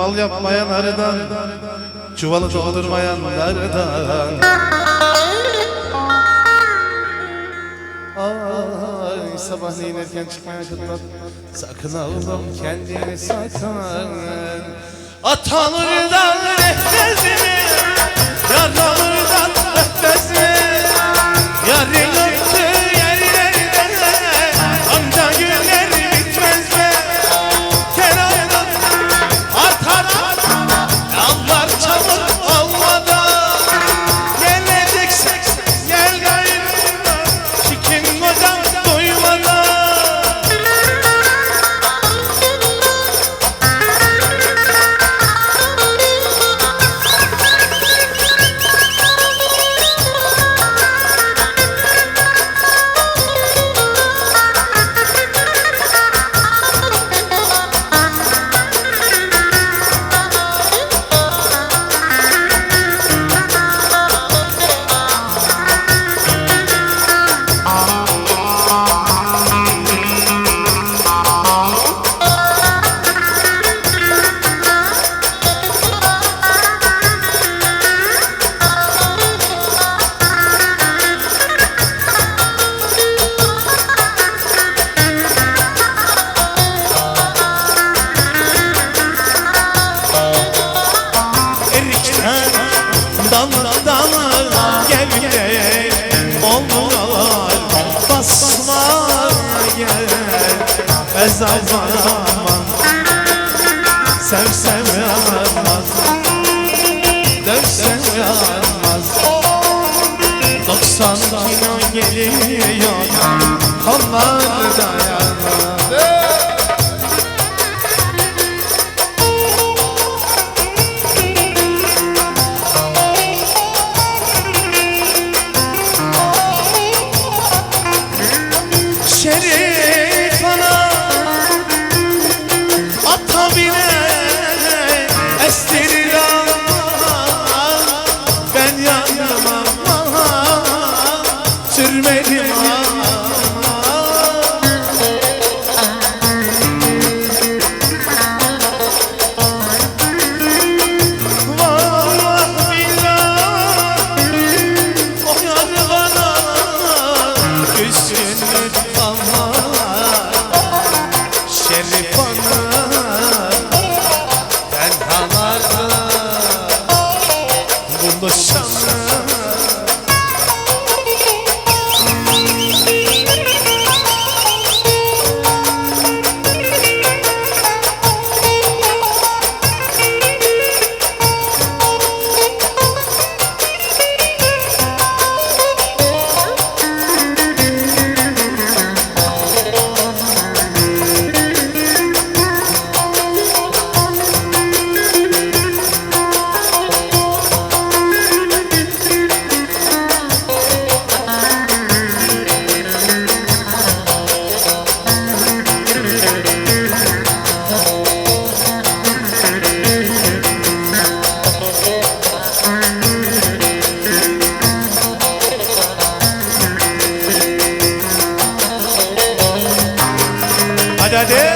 Bal yapmayanlardan Çuvalı doldurmayanlardan Ay sabahleyin erken çıkmaya kadar Sakın oğlum kendini sakın. At Allah dal dal gel Onlar basma gel. Ez aman Sevsem yanmaz. Dövsem yanmaz. Doksan kilo geliyor Kollarda dedim aman Vallah billah O yar bana küsün aman Şerif bana ಗೆಲ್ಲದೆ